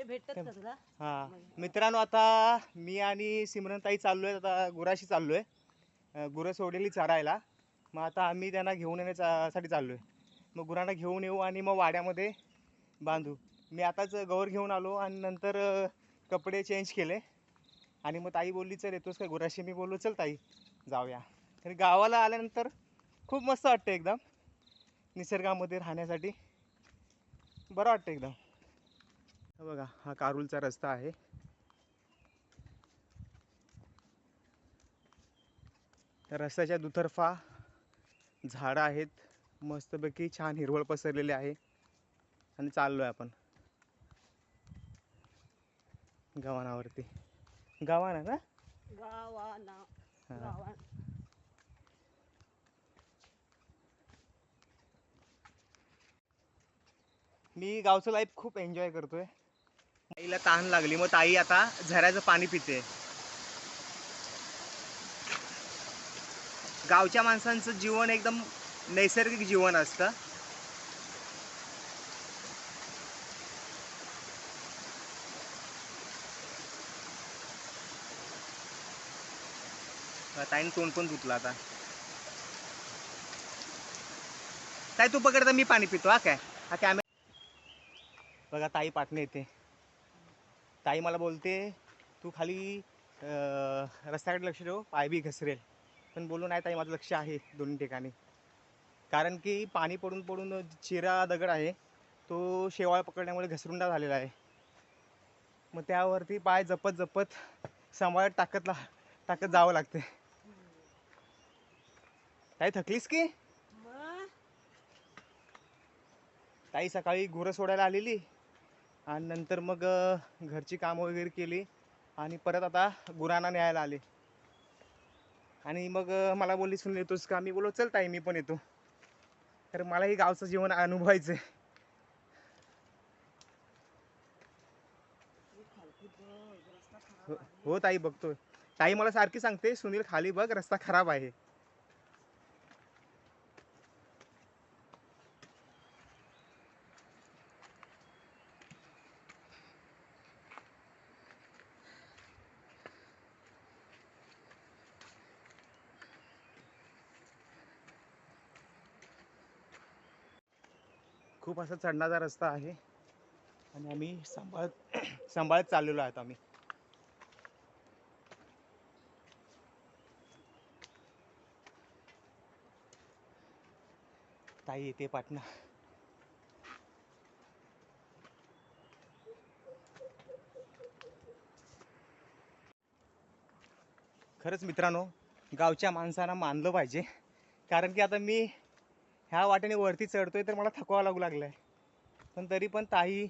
ते भेटतात का तुला हा. मित्रांनो आता मी आणि सिमरनताई चाललोय आता गुराशी चाललोय. अं, गुरं सोडलेली चरायला. मग आता आम्ही त्यांना घेऊन येण्यासाठी चाललोय. मग गुरांना घेऊन येऊ आणि मग वाड्यामध्ये बांधू. मी आताच गौर घेऊन आलो आणि नंतर अं, कपडे चेंज केले. आणि मग ताई बोलली चल येतोस काय गुराशी? मी बोललो चल ताई जाऊया. तर गावाला आल्यानंतर खूप मस्त वाटतं एकदम. निसर्गामध्ये राहण्यासाठी. बरं वाटतं एकदम. बघा हा कारुलचा रस्ता आहे. त्या रस्त्याच्या दुतर्फा झाडं आहेत. मस्तपैकी छान हिरवळ पसरलेली आहे. आणि चाललोय आपण. गव्हाणावरती. गव्हाणा ना? गावाना हा. गावा मी गावचं लाईफ खूप एन्जॉय करतोय. ताईला तहान लागली. मग ताई आता झऱ्याचं पाणी पिते. गावच्या माणसांचं जीवन एकदम नैसर्गिक जीवन असतं. ताईन तोंड पण धुतलं आता. ताई तू पकडता मी पाणी पितो हा काय? हा कॅमेरा बघा ताई पाटणे येते ताई मला बोलते तू खाली रस्त्याकडे लक्ष ठेव पाय बी घसरेल. पण बोलू नाही ताई माझं लक्ष आहे दोन्ही ठिकाणी. कारण की पाणी पडून पडून चिरा दगड आहे तो शेवाळ पकडल्यामुळे घसरुंडा झालेला आहे. मग त्यावरती पाय जपत जपत सांभाळत टाकत ला टाकत जावं लागते ताई थकलीस की? ताई सकाळी गुरं सोडायला आलेली? आणि नंतर मग घरची कामं वगैरे केली आणि परत आता गुरांना न्यायला आले. आणि मग मला बोलली सुन येतोस का? मी बोलो चल ताई मी पण येतो. तर मलाही गावचं जीवन अनुभवायचं आहे. हो, हो ताई बघतोय. ताई मला सारखी सांगते सुनील खाली बघ रस्ता खराब आहे. खूप असा चढणारा रस्ता आहे. आणि आम्ही सांभाळत सांभाळत चाललेलो आहोत आम्ही. ताई येते पाटणा. खरंच मित्रांनो गावच्या माणसांना मानलं पाहिजे. कारण की आता मी ह्या वाटेने वरती चढतोय तर मला थकवा लागू लागलाय. पण तरी पण ताई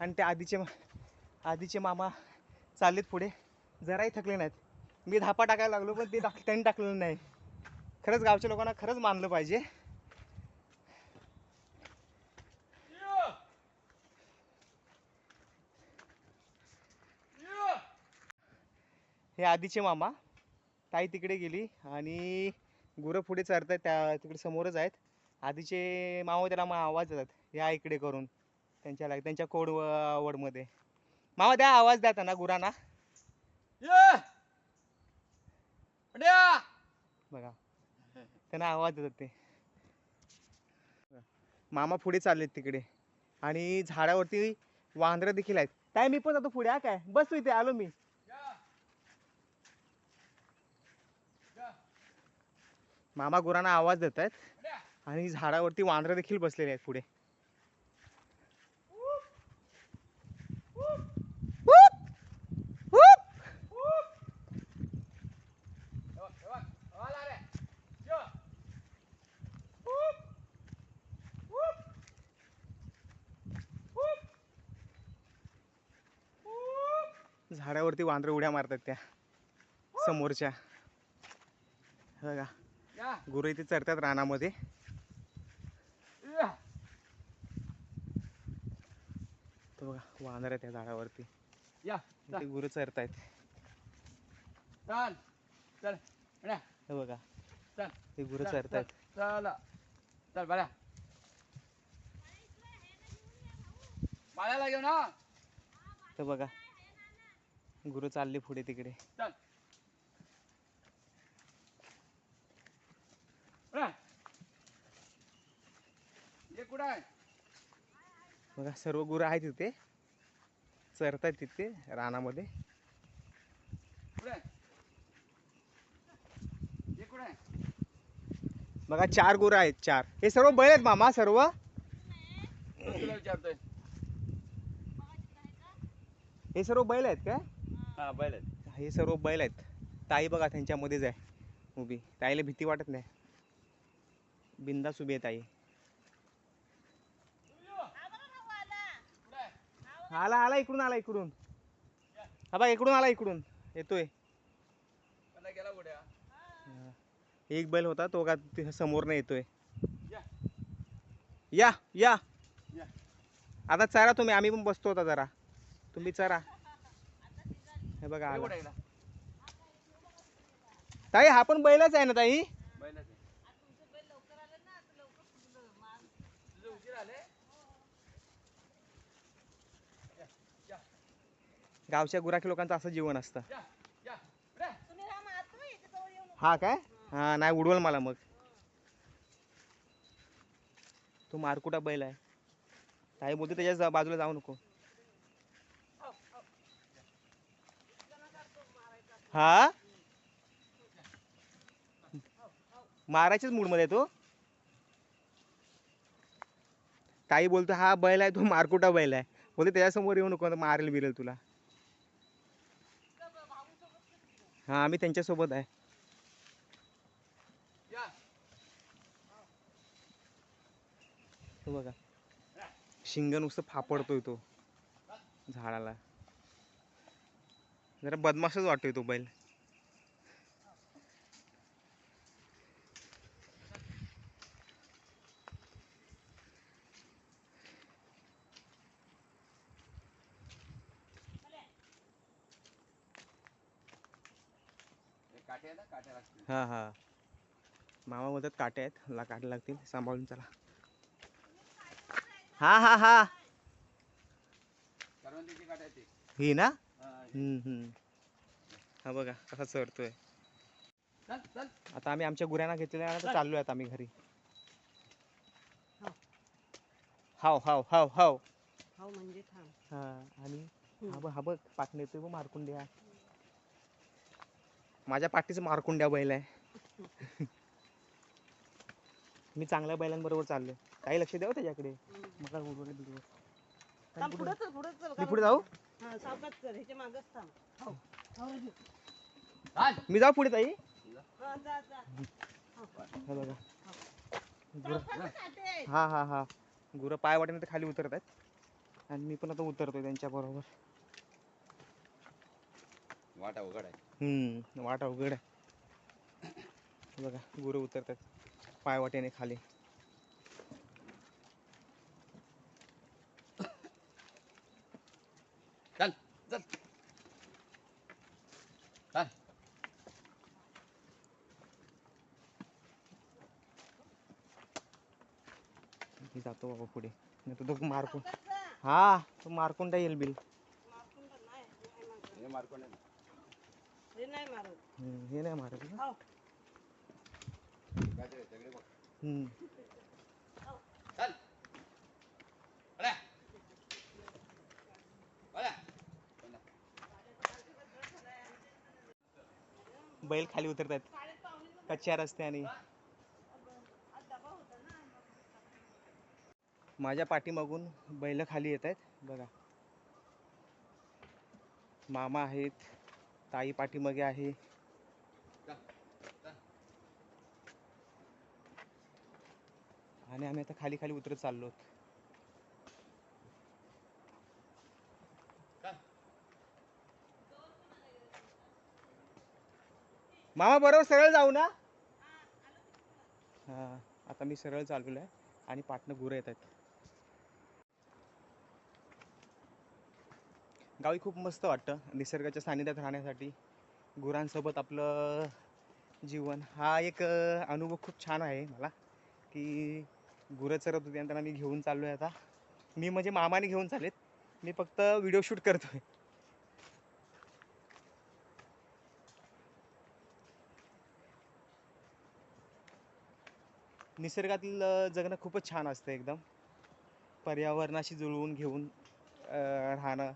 आणि त्या आधीचे आधीचे मामा चाललेत पुढे. जराही थकले नाहीत. मी धापा टाकायला लागलो पण ते टाक त्यांनी टाकलेलं नाही. खरंच गावच्या लोकांना खरंच मानलं पाहिजे. हे आधीचे मामा. ताई तिकडे गेली आणि गुरं पुढे चरतायत त्या तिकडे समोरच आहेत. आधीचे मामा त्याला मा आवाज देतात. या इकडे करून. त्यांच्या लाग त्यांच्या कोड व- वडमध्ये मामा द्या आवाज द्या त्यांना गुरांना. बघा. त्यांना आवाज देतात ते. मामा पुढे चाललेत तिकडे. आणि झाडावरती वांदरं देखील आहेत. काय मी पण जातो पुढे हा काय? बस तू इथे आलो मी. मामा गुरांना आवाज देत आहेत आणि झाडावरती वांदरं देखील बसलेले आहेत पुढे. झाडावरती वांदरं उड्या मारतात त्या समोरच्या. बघा. गुरु इथे चरतात रानामध्ये. तो बघा वांदर आहे त्या झाडावरती. या ते गुरु चरतायत. चल. चल. बड्या. हे बघा. चल. ते गुरु चल, चरतायत. चल. चल बाळाला घेऊ ना तर बघा. गुरु चालले पुढे तिकडे. चल. ये कुठं आहे? बघा सर्व गुरं आहेत तिथे चरतात तिथे रानामध्ये. बघा चार गुरं आहेत चार. हे सर्व बैल आहेत मामा सर्व? हे सर्व बैल आहेत काय? हा बैल आहेत. हे सर्व बैल आहेत. ताई बघा त्यांच्यामध्येच आहे. उभी. ताईला भीती वाटत नाही. बिंदास उभी आहे ताई कुठं आहे आला आला इकडून आला इकडून. हा बा इकडून आला इकडून. येतोय. एक बैल होता तो का तिथे समोरनं येतोय. या या. या आता चरा तुम्ही आम्ही पण बसतो होता जरा. तुम्ही चरा. हे बघा आला. ताई हा पण बैलच आहे ना ताई? बैलाच आहे तुझे उशीर आले या या गावच्या गुराखी लोकांचं असं जीवन असतं. हा काय? हा नाही उडवल मला मग. तो मारकुटा बैल आहे. ताई बोलते त्याच्या जा- बाजूला जाऊ नको. हा? मारायच्याच मूडमध्ये आहे तो? ताई बोलतो हा बैल आहे तो मारकुटा बैल आहे. बोलते त्याच्यासमोर येऊ नको मारेल बिरेल तुला. हा आम्ही त्यांच्यासोबत आहे. तो बघा. शिंग नुसतं फापडतोय तो. झाडाला. जरा बदमाशच वाटतोय तो बैल हे काटे आहे ना काटे लागतील हा हा. मामा बोलतात काटे आहेत. ला काटे लागतील. सांभाळून चला. हा हा हा. ही ना? हा, हे. हम्म हम्म. हा बघा. कसा चढतोय. चल चल. आता आम्ही आमच्या गुऱ्यांना घेतलेल्या आहे ना, तर चाललोय आता आम्ही घरी. हाव. हाव हाव हाव हो म्हणजे थांब. हा आणि हा बघ हा बघ. पाटणे येतोय बघ मारकुंड्या. माझ्या पाठीचं मारकुंड्या बैल आहे. मी चांगल्या बैलांबरोबर चाललोय. काही लक्ष द्यावं त्याच्याकडे. मला उडवलं बिडवलं. पुढं? मी जाऊ? हा हो. हो मी जाऊ पुढे ताई? हा, जा जा. हे. हा हा हा. गुरं पाय वाटेने तर खाली उतरत आहेत. आणि मी पण आता उतरतोय त्यांच्या बरोबर. वाटा उघड आहे. हम्म वाट अवघड आहे. बघा गुरं उतरतात पाय वाटेने खाली. चल चल. चल. जातो बाबा पुढे. नाही तो मारकून. जा. हा तो मारकून येईल बिल? मारकून तर नाही, नाही मारत. हे. हे नाही मारत हम्म, हे नाही मारत ना हो. हम्म. चल. बैल खाली उतरत आहेत कच्च्या रस्त्याने माझ्या पाठीमागून बैल खाली येत आहेत बघा मामा आहेत ताई पाठीमागे आहे. आणि आम्ही आता खाली खाली उतरत चाललो मामा बरोबर सरळ जाऊ ना? हा आता मी सरळ चालवलं आहे आणि पाटणं गुरं येत आहेत गावी खूप मस्त वाटतं निसर्गाच्या सानिध्यात राहण्यासाठी. गुरांसोबत आपलं जीवन. हा एक अनुभव खूप छान आहे मला की गुरं चरत होती आणि त्यांना मी घेऊन चाललो आहे आता. मी म्हणजे मामाने घेऊन चालेत मी फक्त व्हिडिओ शूट करतोय. निसर्गातील जगणं खूपच छान असतं एकदम. पर्यावरणाशी जुळवून घेऊन राहणं.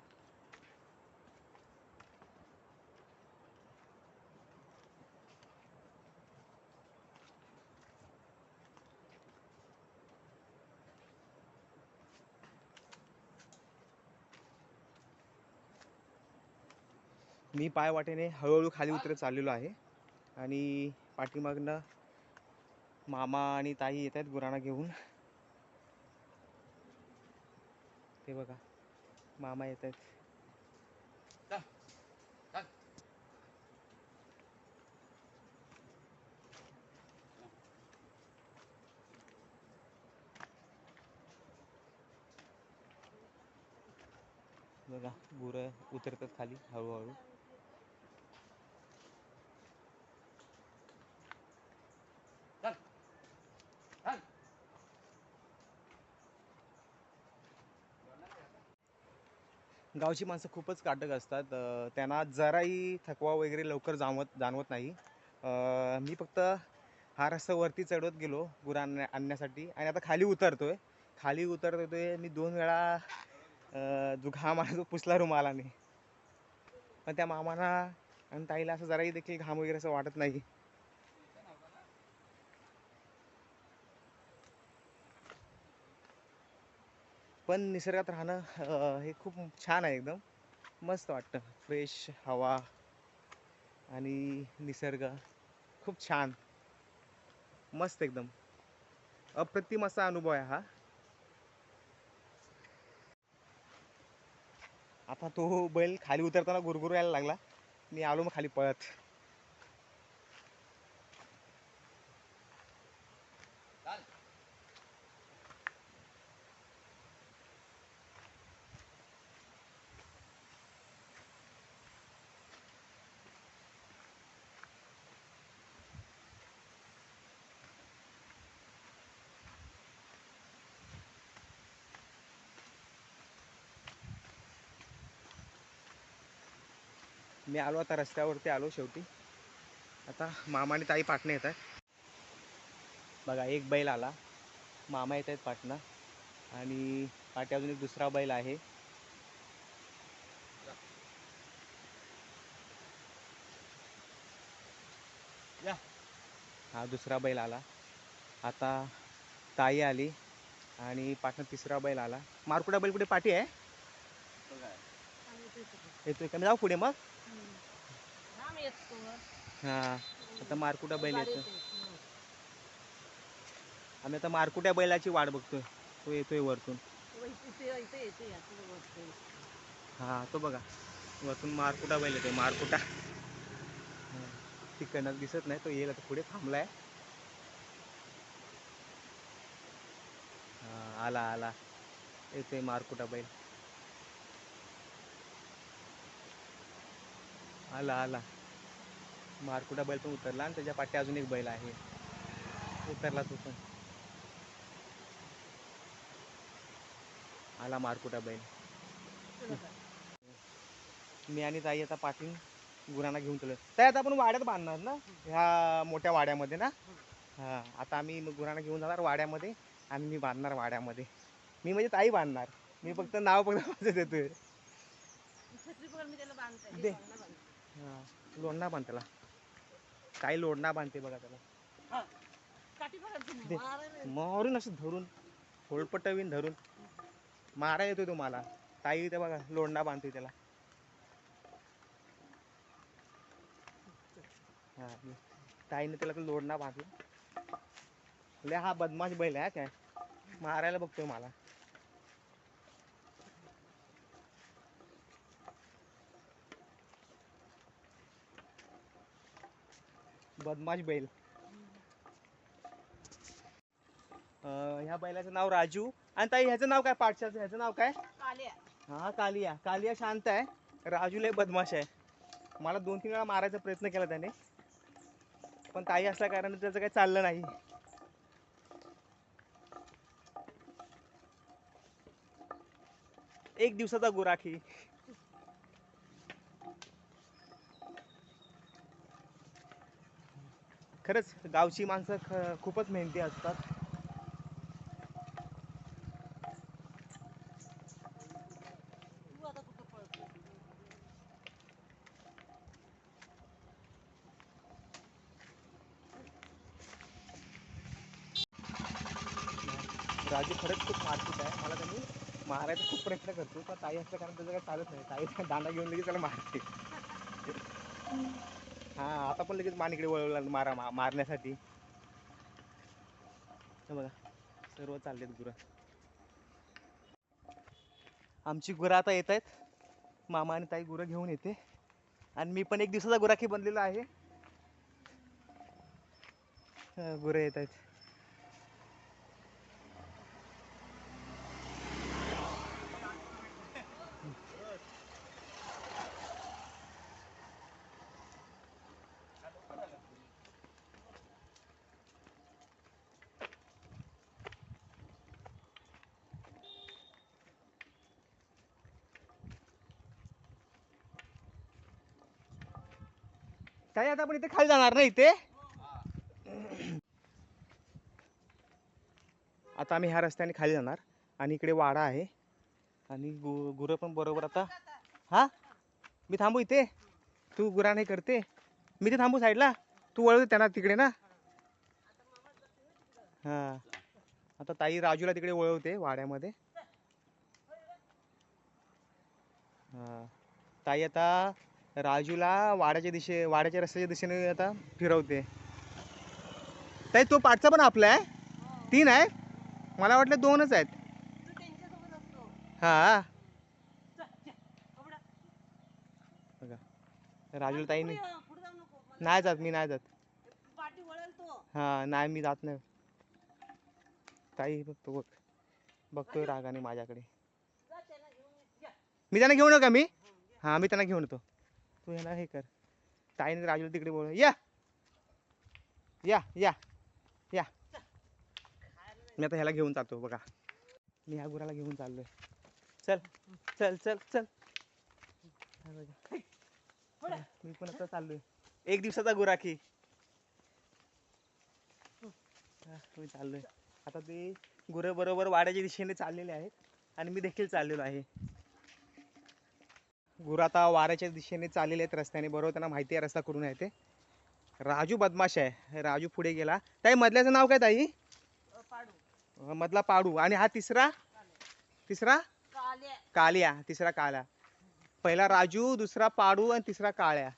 मी पाय वाटेने हळूहळू खाली उतरत चाललेलो आहे. आणि पाठीमागनं मामा आणि ताई येत आहेत गुरांना घेऊन. ते बघा मामा येत आहेत. बघा गुरं उतरतात खाली हळूहळू. गावची माणसं खूपच काटक असतात. त्यांना जराही थकवा वगैरे लवकर जाणवत जाणवत नाही. मी फक्त हा रस्ता वरती चढवत गेलो गुरं आणण्या आणण्यासाठी. आणि आता खाली उतरतो आहे खाली उतरतो आहे मी दोन वेळा जो घाम आला तो पुसला रुमालाने पण त्या मामाना आणि ताईला असं जराही देखील घाम वगैरे असं वाटत नाही. पण निसर्गात राहणं हे खूप छान आहे एकदम. मस्त वाटतं. फ्रेश हवा आणि निसर्ग खूप छान. मस्त एकदम. अप्रतिम असा अनुभव आहे हा. आता तो बैल खाली उतरताना गुरगुरायला लागला. मी आलो मग खाली पळत. मी आलो आता रस्त्यावरती आलो शेवटी. आता मामा आणि ताई पाटणे येत आहेत. बघा एक बैल आला. मामा येत आहेत पाटणं. आणि पाठी अजून एक दुसरा बैल आहे. हा दुसरा बैल आला. आता ताई आली. आणि पाटणं तिसरा बैल आला. मारकुडा बैल कुठे? पाठी आहे? येतोय का? मी जाऊ पुढे मग. येतो. हा आता मारकुटा बैल येते. आम्ही आता मारकुट्या बैलाची वाट बघतोय. तो येतोय वरतून. हा तो बघा. वरतून मारकुटा बैल येतोय मारकुटा तिकडनं दिसत नाही तो येईल. आता पुढे थांबलाय. हा आला आला. येतोय मारकुटा बैल. आला आला. मारकुटा बैल पण उतरला आणि त्याच्या पाठी अजून एक बैल आहे. उतरला तो पण. आला मारकुटा बैल? मी आणि ताई आता पाठीन गुरांना घेऊन चलो. ताई आता आपण वाड्यात बांधणार ना? ह्या मोठ्या वाड्यामध्ये ना? हा आता आम्ही गुरांना घेऊन जाणार वाड्यामध्ये आणि मी बांधणार वाड्यामध्ये. मी म्हणजे ताई बांधणार. मी फक्त नाव फक्त माझं देतोय. दे. हा लोणना काही लोणना बांधते बघा त्याला. मारून असं धरून होलपटवीन धरून. मारा येतो तुम्हाला ताई ते बघा लोंडा बांधते त्याला. हा ताईने त्याला तो लोंडा बांधला. लय हा बदमाश बैल आहे हा काय? मारायला बघतोय मला. बदमाश बैल. अं, ह्या बैलाचं नाव राजू. आणि ताई ह्याचं नाव काय? पाठशाचं ह्याचं नाव काय? काल्या. हा कालिया. कालिया शांत आहे. राजू लय बदमाश आहे. मला दोन तीन वेळा मारायचा प्रयत्न केला त्याने. पण ताई असल्या कारण त्याचं काही चाललं नाही. एक दिवसाचा गुराखी. खरंच गावची माणसं ख- खूपच मेहनती असतात. राजे राजू खरंच खूप मारतीत आहे. मला त्यांनी मारायचा खूप प्रयत्न करतो पण ताई असल्या कारण त्याचं काही चालत नाही. ताई दांडा घेऊन लगेच त्याला मारते. हा आता पण लगेच मान इकडे वळवला मारा मा- मारण्यासाठी. हे बघा सर्व चाललेत गुरं. आमची गुरं आता येत आहेत. मामा आणि ताई गुरं घेऊन येते. आणि मी पण एक दिवसाचा गुराखी बनलेला आहे. गुरं येत आहेत. ताई आता आपण इथे खाली जाणार ना इथे? आता आम्ही ह्या रस्त्याने खाली जाणार. आणि इकडे वाडा आहे. आणि गु गुरं पण बरोबर आता. हा? मी थांबू इथे. तू गुरा नाही करते. मी ते थांबू साईडला. तू वळवते त्यांना तिकडे ना. हा. आता ताई राजूला तिकडे वळवते वाड्यामध्ये. हा. ताई आता राजूला वाड्याच्या दिशे वाड्याच्या रस्त्याच्या दिशेने आता फिरवते. ताई तो पाठचा पण आपला आहे? तीन आहे? मला वाटलं दोनच आहेत. हा. राजूला ताईने मला नाही जात मी नाही जात. हा नाही मी जात नाही. ताई बघतो बघ. बघतोय रागाने माझ्याकडे. मी त्यांना घेऊन येऊ का मी? हा मी त्यांना घेऊन येतो. तू ह्याला हे कर. ताईने राजूला तिकडे बोल या. या या या. मी आता ह्याला घेऊन जातो बघा. मी ह्या गुराला घेऊन चाललोय. चल चल चल चल. मी पण आता चाललोय. एक दिवसाचा गुराखी मी चाललोय. आता ते गुरं बरोबर वाड्याच्या दिशेने चाललेले आहेत आणि मी देखील चाललेलो आहे. गुरं आता वाऱ्याच्या दिशेने चाललेले आहेत रस्त्याने. बरोबर त्यांना माहिती आहे रस्ता कुठून आहे ते. राजू बदमाश आहे. राजू पुढे गेला. ताई मधल्याचं नाव काय ताई? मधला पाडू. आणि हा तिसरा? तिसरा? काल्या. कालिया. तिसरा काळ्या पहिला राजू दुसरा पाडू आणि तिसरा काळ्या.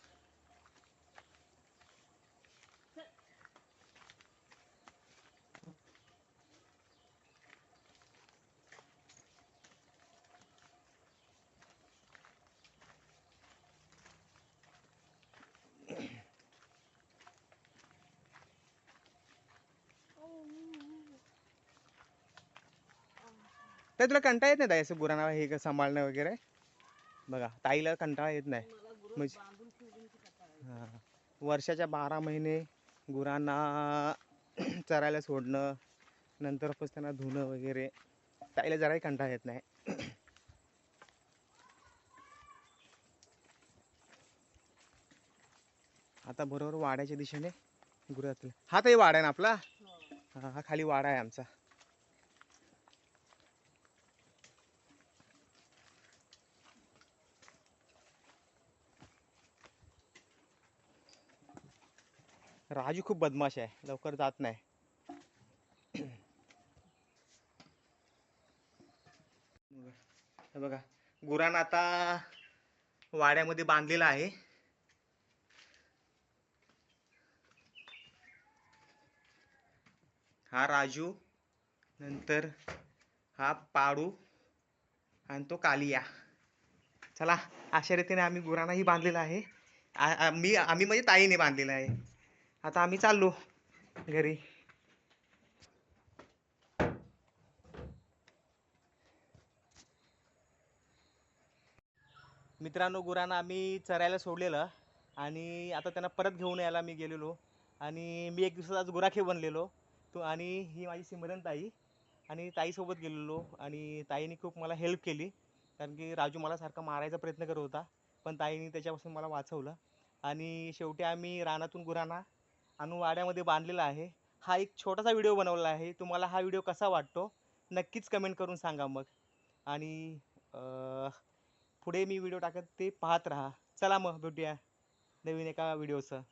तर तुला कंटाळा येत नाही ताई असं गुरांना हे क- सांभाळणं वगैरे? बघा ताईला कंटाळा येत नाही. म्हणजे- हा. वर्षाच्या बारा महिने गुरांना चरायला सोडणं नंतर पण त्यांना धुणं वगैरे ताईला जराही कंटाळा येत नाही. आता बरोबर वाड्याच्या दिशेने गुरातलं हा ताई वाडा आहे ना आपला. हा हा खाली वाडा आहे आमचा. राजू खूप बदमाश आहे. लवकर जात नाही. बघा गुरांना आता वाड्यामध्ये बांधलेला आहे. हा राजू नंतर हा पाडू आणि तो कालिया. चला अशा रीतीने आम्ही गुरांनाही बांधलेला आहे. मी आम्ही म्हणजे ताईने बांधलेला आहे. आता आम्ही चाललो घरी. मित्रांनो गुरांना आम्ही चरायला सोडलेलं आणि आता त्यांना परत घेऊन यायला मी गेलेलो. आणि मी एक दिवसाचा आज गुराखे बनलेलो. तो आणि ही माझी सिमरन ताई आणि ताईसोबत गेलेलो आणि ताईने खूप मला हेल्प केली. कारण की राजू मला सारखा मारायचा प्रयत्न करत होता. पण ताईने त्याच्यापासून मला वाचवलं. आणि शेवटी आम्ही रानातून गुरांना अनुवाड्यामध्ये वाड्यामध्ये बांधलेला आहे. हा एक छोटासा व्हिडिओ बनवला आहे. तुम्हाला हा व्हिडिओ कसा वाटतो? नक्कीच कमेंट करून सांगा मग. आणि पुढे मी व्हिडिओ टाकत ते पाहत राहा. चला मग भेटूया नवीन एका व्हिडिओचं.